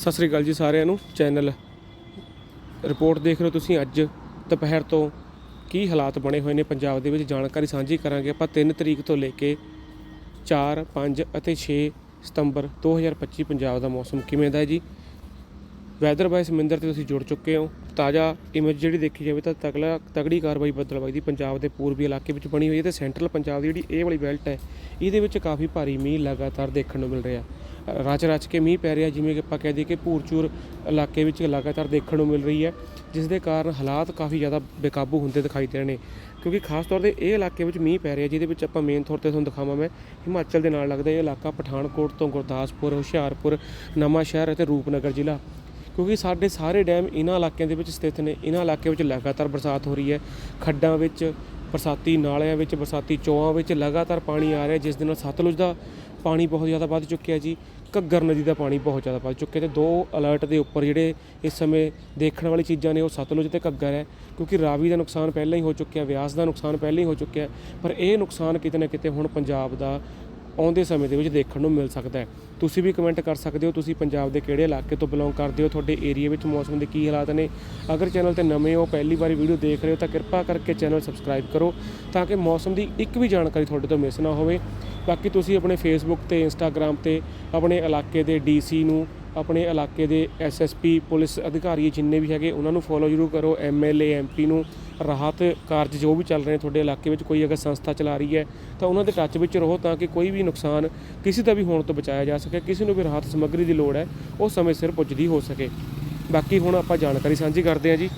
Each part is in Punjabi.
ਸਤਿ ਸ੍ਰੀ ਅਕਾਲ ਜੀ ਸਾਰਿਆਂ ਨੂੰ, ਚੈਨਲ ਰਿਪੋਰਟ ਦੇਖ ਰਹੇ ਹੋ ਤੁਸੀਂ ਅੱਜ ਦੁਪਹਿਰ ਤੋਂ ਕੀ ਹਾਲਾਤ ਬਣੇ ਹੋਏ ਨੇ ਪੰਜਾਬ ਦੇ ਵਿੱਚ, ਜਾਣਕਾਰੀ ਸਾਂਝੀ ਕਰਾਂਗੇ ਆਪਾਂ 3 ਤਰੀਕ ਤੋਂ ਲੈ ਕੇ 4 5 ਅਤੇ 6 ਸਤੰਬਰ 2025 ਪੰਜਾਬ ਦਾ ਮੌਸਮ ਕਿਵੇਂ ਦਾ ਹੈ ਜੀ? ਵੈਦਰ ਬਾਈ ਸਮਿੰਦਰ ਤੇ ਤੁਸੀਂ ਜੁੜ ਚੁੱਕੇ ਹੋ। ਤਾਜ਼ਾ ਇਮੇਜ ਜਿਹੜੀ ਦੇਖੀ ਜਾਵੇ ਤਾਂ ਤਗੜਾ ਤਗੜੀ ਕਾਰਵਾਈ ਬੱਦਲਬਾਈ ਦੀ ਪੰਜਾਬ ਦੇ ਪੂਰਬੀ ਇਲਾਕੇ ਵਿੱਚ ਬਣੀ ਹੋਈ ਹੈ ਤੇ ਸੈਂਟਰਲ ਪੰਜਾਬ ਦੀ ਜਿਹੜੀ ਇਹ ਵਾਲੀ ਬੈਲਟ ਹੈ, ਇਹਦੇ ਵਿੱਚ ਕਾਫੀ ਭਾਰੀ ਮੀਂਹ ਲਗਾਤਾਰ ਦੇਖਣ ਨੂੰ ਮਿਲ ਰਿਹਾ। ਰਚ ਰਚ ਕੇ ਮੀਂਹ ਪੈ ਰਿਹਾ, ਜਿਵੇਂ ਕਿ ਆਪਾਂ ਕਹਿ ਦਈਏ ਕਿ ਭੂਰਚੂਰ ਇਲਾਕੇ ਵਿੱਚ ਲਗਾਤਾਰ ਦੇਖਣ ਨੂੰ ਮਿਲ ਰਹੀ ਹੈ, ਜਿਸ ਦੇ ਕਾਰਨ ਹਾਲਾਤ ਕਾਫੀ ਜ਼ਿਆਦਾ ਬੇਕਾਬੂ ਹੁੰਦੇ ਦਿਖਾਈ ਦੇ ਰਹੇ ਨੇ। ਕਿਉਂਕਿ ਖਾਸ ਤੌਰ ਤੇ ਇਹ ਇਲਾਕੇ ਵਿੱਚ ਮੀਂਹ ਪੈ ਰਿਹਾ, ਜਿਹਦੇ ਵਿੱਚ ਆਪਾਂ ਮੇਨ ਤੌਰ ਤੇ ਤੁਹਾਨੂੰ ਦਿਖਾਵਾਂ ਮੈਂ, ਹਿਮਾਚਲ ਦੇ ਨਾਲ ਲੱਗਦਾ ਇਹ ਇਲਾਕਾ ਪਠਾਨਕੋਟ ਤੋਂ ਗੁਰਦਾਸਪੁਰ, ਹੁਸ਼ਿਆਰਪੁਰ ਨਵਾਂ ਸ਼ਹਿਰ ਅਤੇ ਰੂਪਨਗਰ ਜ਼ਿਲ੍ਹਾ। ਕਿਉਂਕਿ ਸਾਡੇ ਸਾਰੇ ਡੈਮ ਇਹਨਾਂ ਇਲਾਕਿਆਂ ਦੇ ਵਿੱਚ ਸਥਿਤ ਨੇ। ਇਹਨਾਂ ਇਲਾਕਿਆਂ ਵਿੱਚ ਲਗਾਤਾਰ ਬਰਸਾਤ ਹੋ ਰਹੀ ਹੈ। ਖੱਡਾਂ ਵਿੱਚ ਬਰਸਾਤੀ ਨਾਲਿਆਂ ਵਿੱਚ, ਬਰਸਾਤੀ ਚੋਆਂ ਵਿੱਚ ਲਗਾਤਾਰ ਪਾਣੀ ਆ ਰਿਹਾ ਜਿਸ ਦੇ ਨਾਲ ਸਤਲੁਜ ਦਾ ਪਾਣੀ ਬਹੁਤ ਜ਼ਿਆਦਾ ਵੱਧ ਚੁੱਕਿਆ ਜੀ। ਘੱਗਰ ਨਦੀ ਦਾ ਪਾਣੀ ਬਹੁਤ ਜ਼ਿਆਦਾ ਵੱਧ ਚੁੱਕਿਆ ਤੇ ਦੋ ਅਲਰਟ ਦੇ ਉੱਪਰ ਜਿਹੜੇ ਇਸ ਸਮੇਂ ਦੇਖਣ ਵਾਲੀ ਚੀਜ਼ਾਂ ਨੇ, ਉਹ ਸਤਲੁਜ ਤੇ ਘੱਗਰ ਹੈ। ਕਿਉਂਕਿ ਰਾਵੀ ਦਾ ਨੁਕਸਾਨ ਪਹਿਲਾਂ ਹੀ ਹੋ ਚੁੱਕਿਆ ਵਿਆਸ ਦਾ ਨੁਕਸਾਨ ਪਹਿਲਾਂ ਹੀ ਹੋ ਚੁੱਕਿਆ ਪਰ ਇਹ ਨੁਕਸਾਨ ਕਿਤੇ ਨਾ ਕਿਤੇ ਹੁਣ ਪੰਜਾਬ ਦਾ ਆਉਂਦੇ ਸਮੇਂ ਦੇ ਵਿੱਚ ਦੇਖਣ ਨੂੰ ਮਿਲ ਸਕਦਾ ਹੈ। ਤੁਸੀਂ ਵੀ ਕਮੈਂਟ ਕਰ ਸਕਦੇ ਹੋ, ਤੁਸੀਂ ਪੰਜਾਬ ਦੇ ਕਿਹੜੇ ਇਲਾਕੇ ਤੋਂ ਬਿਲੋਂਗ ਕਰਦੇ ਹੋ, ਤੁਹਾਡੇ ਏਰੀਆ ਵਿੱਚ ਮੌਸਮ ਦੇ ਕੀ ਹਾਲਾਤ ਨੇ। ਅਗਰ ਚੈਨਲ ਤੇ ਨਵੇਂ ਹੋ, ਪਹਿਲੀ ਵਾਰੀ ਵੀਡੀਓ ਦੇਖ ਰਹੇ ਹੋ ਤਾਂ ਕਿਰਪਾ ਕਰਕੇ ਚੈਨਲ ਸਬਸਕ੍ਰਾਈਬ ਕਰੋ ਤਾਂ ਕਿ ਮੌਸਮ ਦੀ ਇੱਕ ਵੀ ਜਾਣਕਾਰੀ ਤੁਹਾਡੇ ਤੋਂ ਮਿਸ ਨਾ ਹੋਵੇ। ਬਾਕੀ ਤੁਸੀਂ ਆਪਣੇ ਫੇਸਬੁੱਕ ਤੇ ਇੰਸਟਾਗ੍ਰam ਤੇ, ਆਪਣੇ ਇਲਾਕੇ ਦੇ ਡੀਸੀ ਨੂੰ ਆਪਣੇ ਇਲਾਕੇ ਦੇ ਐਸਐਸਪੀ ਪੁਲਿਸ ਅਧਿਕਾਰੀ ਜਿੰਨੇ ਵੀ ਹੈਗੇ, ਉਹਨਾਂ ਨੂੰ ਫੋਲੋ ਜ਼ਰੂਰ ਕਰੋ। ਐਮਐਲਏ ਐਮਪੀ ਨੂੰ ਰਾਹਤ ਕਾਰਜ ਜੋ ਵੀ ਚੱਲ ਰਹੇ ਨੇ ਤੁਹਾਡੇ ਇਲਾਕੇ ਵਿੱਚ, ਕੋਈ ਅਗਰ ਸੰਸਥਾ ਚਲਾ ਰਹੀ ਹੈ, ਤਾਂ ਉਹਨਾਂ ਦੇ ਟੱਚ ਵਿੱਚ ਰਹੋ ਤਾਂ ਕਿ ਕੋਈ ਵੀ ਨੁਕਸਾਨ ਕਿਸੇ ਦਾ ਵੀ ਹੋਣ ਤੋਂ ਬਚਾਇਆ ਜਾ ਸਕੇ। ਕਿਸੇ ਨੂੰ ਵੀ ਰਾਹਤ ਸਮੱਗਰੀ ਦੀ ਲੋੜ ਹੈ, ਉਹ ਸਮੇਂ ਸਿਰ ਪੁੱਜਦੀ ਹੋ ਸਕੇ। ਬਾਕੀ ਹੁਣ ਆਪਾਂ ਜਾਣਕਾਰੀ ਸਾਂਝੀ ਕਰਦੇ ਹਾਂ ਜੀ।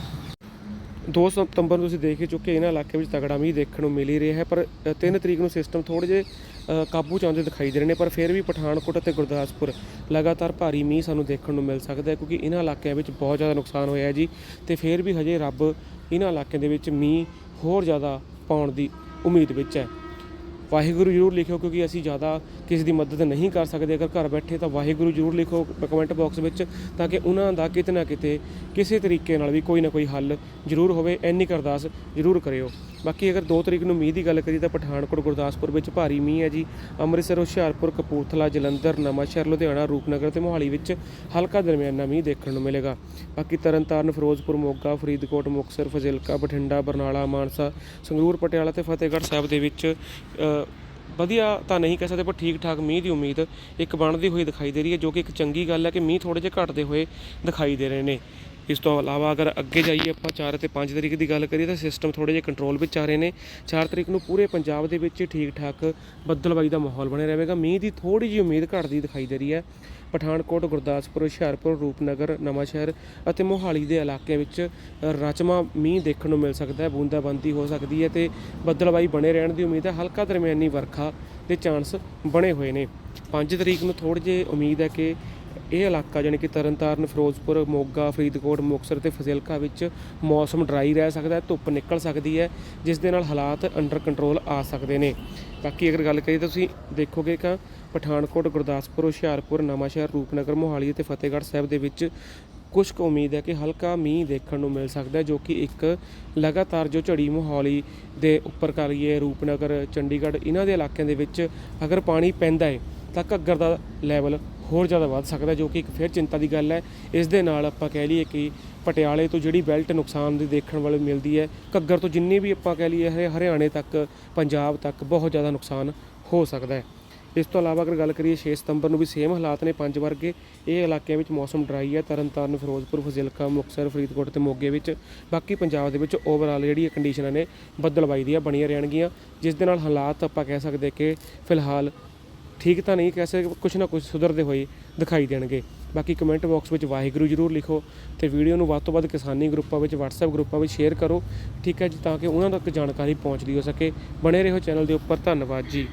2 ਸਤੰਬਰ ਨੂੰ ਤੁਸੀਂ ਦੇਖ ਹੀ ਚੁੱਕੇ ਇਹਨਾਂ ਇਲਾਕੇ ਵਿੱਚ ਤਗੜਾ ਮੀਂਹ ਦੇਖਣ ਨੂੰ ਮਿਲ ਹੀ ਰਿਹਾ ਹੈ, ਪਰ 3 ਤਰੀਕ ਨੂੰ ਸਿਸਟਮ ਥੋੜੇ ਜੇ ਕਾਬੂ ਚ ਆਉਂਦੇ ਦਿਖਾਈ ਦੇ ਰਹੇ ਨੇ, ਪਰ ਫਿਰ ਵੀ ਪਠਾਨਕੋਟ ਅਤੇ ਗੁਰਦਾਸਪੁਰ ਲਗਾਤਾਰ ਭਾਰੀ ਮੀਂਹ ਸਾਨੂੰ ਦੇਖਣ ਨੂੰ ਮਿਲ ਸਕਦਾ ਹੈ, ਕਿਉਂਕਿ ਇਹਨਾਂ ਇਲਾਕਿਆਂ ਵਿੱਚ ਬਹੁਤ ਜ਼ਿਆਦਾ ਨੁਕਸਾਨ ਹੋਇਆ ਹੈ ਜੀ, ਤੇ ਫਿਰ ਵੀ ਹਜੇ ਰੱਬ ਇਹਨਾਂ ਇਲਾਕਿਆਂ ਦੇ ਵਿੱਚ ਮੀਂਹ ਹੋਰ ਜ਼ਿਆਦਾ ਪਾਉਣ ਦੀ ਉਮੀਦ ਵਿੱਚ ਹੈ। ਵਾਹਿਗੁਰੂ ਜ਼ਰੂਰ ਲਿਖਿਓ ਕਿਉਂਕਿ ਅਸੀਂ ਜ਼ਿਆਦਾ ਕਿਸੇ ਦੀ ਮਦਦ ਨਹੀਂ ਕਰ ਸਕਦੇ। ਅਗਰ ਘਰ ਬੈਠੇ ਤਾਂ ਵਾਹਿਗੁਰੂ ਜ਼ਰੂਰ ਲਿਖੋ ਕਮੈਂਟ ਬਾਕਸ ਵਿੱਚ ਤਾਂ ਕਿ ਉਹਨਾਂ ਦਾ ਕਿਤੇ ਨਾ ਕਿਤੇ ਕਿਸੇ ਤਰੀਕੇ ਨਾਲ ਵੀ ਕੋਈ ਨਾ ਕੋਈ ਹੱਲ ਜ਼ਰੂਰ ਹੋਵੇ। ਐਨੀ ਕੁ ਅਰਦਾਸ ਜ਼ਰੂਰ ਕਰਿਓ। ਬਾਕੀ ਅਗਰ 2 ਤਰੀਕ ਨੂੰ ਮੀਂਹ ਦੀ ਗੱਲ ਕਰੀਏ ਤਾਂ ਪਠਾਨਕੋਟ, ਗੁਰਦਾਸਪੁਰ ਵਿੱਚ ਭਾਰੀ ਮੀਂਹ ਹੈ ਜੀ। ਅੰਮ੍ਰਿਤਸਰ, ਹੁਸ਼ਿਆਰਪੁਰ, ਕਪੂਰਥਲਾ, ਜਲੰਧਰ, ਨਵਾਂਸ਼ਹਿਰ, ਲੁਧਿਆਣਾ, ਰੂਪਨਗਰ ਤੇ ਮੋਹਾਲੀ ਵਿੱਚ ਹਲਕਾ ਦਰਮਿਆਨਾ ਮੀਂਹ ਦੇਖਣ ਨੂੰ ਮਿਲੇਗਾ। ਬਾਕੀ ਤਰਨਤਾਰਨ, ਫਿਰੋਜ਼ਪੁਰ, ਮੋਗਾ, ਫਰੀਦਕੋਟ, ਮੁਕਤਸਰ, ਫਜ਼ਿਲਕਾ, ਬਠਿੰਡਾ, ਬਰਨਾਲਾ, ਮਾਨਸਾ, ਸੰਗਰੂਰ, ਪਟਿਆਲਾ ਤੇ ਫਤਿਹਗੜ੍ਹ ਸਾਹਿਬ ਦੇ ਵਿੱਚ ਵਧੀਆ ਤਾਂ ਨਹੀਂ ਕਹਿ ਸਕਦੇ, ਪਰ ਠੀਕ ਠਾਕ ਮੀਂਹ ਦੀ ਉਮੀਦ ਇੱਕ ਬਣਦੀ ਹੋਈ ਦਿਖਾਈ ਦੇ ਰਹੀ ਹੈ, ਜੋ ਕਿ ਇੱਕ ਚੰਗੀ ਗੱਲ ਹੈ ਕਿ ਮੀਂਹ ਥੋੜੇ ਜਿਹਾ ਘਟਦੇ ਹੋਏ ਦਿਖਾਈ ਦੇ ਰਹੇ ਨੇ। ਇਸ ਤੋਂ ਇਲਾਵਾ ਅਗਰ ਅੱਗੇ ਜਾਈਏ ਆਪਾਂ 4 ਅਤੇ 5 ਤਰੀਕ ਦੀ ਗੱਲ ਕਰੀਏ ਤਾਂ ਸਿਸਟਮ ਥੋੜੇ ਜਿਹਾ ਕੰਟਰੋਲ ਵਿੱਚ ਆ ਰਹੇ ਨੇ। 4 ਤਰੀਕ ਨੂੰ ਪੂਰੇ ਪੰਜਾਬ ਦੇ ਵਿੱਚ ਠੀਕ ਠਾਕ ਬੱਦਲਬਾਈ ਦਾ ਮਾਹੌਲ ਬਣਿਆ ਰਹੇਗਾ। ਮੀਂਹ ਦੀ ਥੋੜੀ ਜਿਹੀ ਉਮੀਦ ਘਟਦੀ ਦਿਖਾਈ ਦੇ ਰਹੀ ਹੈ। ਪਠਾਨਕੋਟ, ਗੁਰਦਾਸਪੁਰ, ਹੁਸ਼ਿਆਰਪੁਰ, ਰੂਪਨਗਰ ਨਵਾਂਸ਼ਹਿਰ ਅਤੇ ਮੋਹਾਲੀ ਦੇ ਇਲਾਕਿਆਂ ਵਿੱਚ ਰਚਮਾ ਮੀਂਹ ਦੇਖਣ ਨੂੰ ਮਿਲ ਸਕਦਾ ਹੈ। ਬੂੰਦਾਬੰਦੀ ਹੋ ਸਕਦੀ ਹੈ ਤੇ ਬੱਦਲਬਾਈ ਬਣੇ ਰਹਿਣ ਦੀ ਉਮੀਦ ਹੈ। ਹਲਕਾ ਦਰਮਿਆਨੀ ਵਰਖਾ ਦੇ ਚਾਂਸ ਬਣੇ ਹੋਏ ਨੇ। 5 ਤਰੀਕ ਨੂੰ ਥੋੜੀ ਜਿਹੀ ਉਮੀਦ ਹੈ ਕਿ ਇਹ ਇਲਾਕਾ ਜਾਣੀ ਕਿ ਤਰਨਤਾਰਨ, ਫਿਰੋਜ਼ਪੁਰ, ਮੋਗਾ, ਫਰੀਦਕੋਟ, ਮੁਕਤਸਰ ਤੇ ਫਜ਼ਿਲਕਾ ਵਿੱਚ ਮੌਸਮ ਡਰਾਈ ਰਹਿ ਸਕਦਾ ਹੈ, ਧੁੱਪ ਨਿਕਲ ਸਕਦੀ ਹੈ, ਜਿਸ ਦੇ ਨਾਲ ਹਾਲਾਤ ਅੰਡਰ ਕੰਟਰੋਲ ਆ ਸਕਦੇ ਨੇ। ਬਾਕੀ ਅਗਰ ਗੱਲ ਕਰੀਏ ਤਾਂ ਤੁਸੀਂ ਦੇਖੋਗੇ ਕਿ ਪਠਾਨਕੋਟ, ਗੁਰਦਾਸਪੁਰ, ਹੁਸ਼ਿਆਰਪੁਰ, ਨਵਾਂਸ਼ਹਿਰ, ਰੂਪਨਗਰ, ਮੋਹਾਲੀ ਅਤੇ ਫਤਿਹਗੜ੍ਹ ਸਾਹਿਬ ਦੇ ਵਿੱਚ ਕੁਝ ਕੁ ਉਮੀਦ ਹੈ ਕਿ ਹਲਕਾ ਮੀਂਹ ਦੇਖਣ ਨੂੰ ਮਿਲ ਸਕਦਾ ਹੈ, ਜੋ ਕਿ ਇੱਕ ਲਗਾਤਾਰ ਜੋ ਝੜੀ ਮੋਹਾਲੀ ਦੇ ਉੱਪਰ ਕਰੀਏ ਰੂਪਨਗਰ, ਚੰਡੀਗੜ੍ਹ, ਇਹਨਾਂ ਦੇ ਇਲਾਕਿਆਂ ਦੇ ਵਿੱਚ ਅਗਰ ਪਾਣੀ ਪੈਂਦਾ ਹੈ, ਤਾਂ ਘੱਗਰ ਦਾ ਲੈਵਲ ਹੋਰ ਜ਼ਿਆਦਾ ਵੱਧ ਸਕਦਾ ਜੋ ਕਿ ਇੱਕ ਫਿਰ ਚਿੰਤਾ ਦੀ ਗੱਲ ਹੈ। ਇਸ ਦੇ ਨਾਲ ਆਪਾਂ ਕਹਿ ਲਈਏ ਕਿ ਪਟਿਆਲੇ ਤੋਂ ਜਿਹੜੀ ਬੈਲਟ ਨੁਕਸਾਨ ਦੀ ਦੇਖਣ ਵਾਲੀ ਮਿਲਦੀ ਹੈ, ਘੱਗਰ ਤੋਂ ਜਿੰਨੀ ਵੀ ਆਪਾਂ ਕਹਿ ਲਈਏ ਹਰੇ- ਹਰਿਆਣੇ ਤੱਕ, ਪੰਜਾਬ ਤੱਕ ਬਹੁਤ ਜ਼ਿਆਦਾ ਨੁਕਸਾਨ ਹੋ ਸਕਦਾ ਹੈ। ਇਸ ਤੋਂ ਇਲਾਵਾ ਅਗਰ ਗੱਲ ਕਰੀਏ 6 ਸਤੰਬਰ ਨੂੰ ਵੀ ਸੇਮ ਹਾਲਾਤ ਨੇ ਪੰਜ ਵਰਗੇ, ਇਹ ਇਲਾਕਿਆਂ ਵਿੱਚ ਮੌਸਮ ਡਰਾਈ ਹੈ। ਤਰਨਤਾਰਨ, ਫਿਰੋਜ਼ਪੁਰ, ਫਜ਼ਿਲਕਾ, ਮੁਕਤਸਰ, ਫਰੀਦਕੋਟ ਤੇ ਮੋਗੇ ਵਿੱਚ। ਬਾਕੀ ਪੰਜਾਬ ਦੇ ਵਿੱਚ ਓਵਰਆਲ ਜਿਹੜੀ ਕੰਡੀਸ਼ਨਾਂ ਨੇ ਬੱਦਲਬਾਈ ਦੀਆਂ ਬਣੀਆਂ ਰਹਿਣਗੀਆਂ। ਜਿਸ ਦੇ ਨਾਲ ਹਾਲਾਤ ਆਪਾਂ ਕਹਿ ਸਕਦੇ ਕਿ ਫਿਲਹਾਲ ਠੀਕ ਤਾਂ ਨਹੀਂ, ਕਹਿ ਸਕਦੇ ਕੁਝ ਨਾ ਕੁਝ ਸੁਧਰਦੇ ਹੋਏ ਦਿਖਾਈ ਦੇਣਗੇ। ਬਾਕੀ ਕਮੈਂਟ ਬਾਕਸ ਵਿੱਚ ਵਾਹਿਗੁਰੂ ਜ਼ਰੂਰ ਲਿਖੋ ਤੇ ਵੀਡੀਓ ਨੂੰ ਵੱਧ ਤੋਂ ਵੱਧ ਕਿਸਾਨੀ ਗਰੁੱਪਾਂ ਵਿੱਚ, WhatsApp ਗਰੁੱਪਾਂ ਵਿੱਚ ਸ਼ੇਅਰ ਕਰੋ। ਠੀਕ ਹੈ ਜੀ, ਤਾਂ ਕਿ ਉਹਨਾਂ ਤੱਕ ਜਾਣਕਾਰੀ ਪਹੁੰਚਦੀ ਹੋ ਸਕੇ। ਬਣੇ ਰਹੋ ਚੈਨਲ ਦੇ ਉੱਪਰ। ਧੰਨਵਾਦ ਜੀ।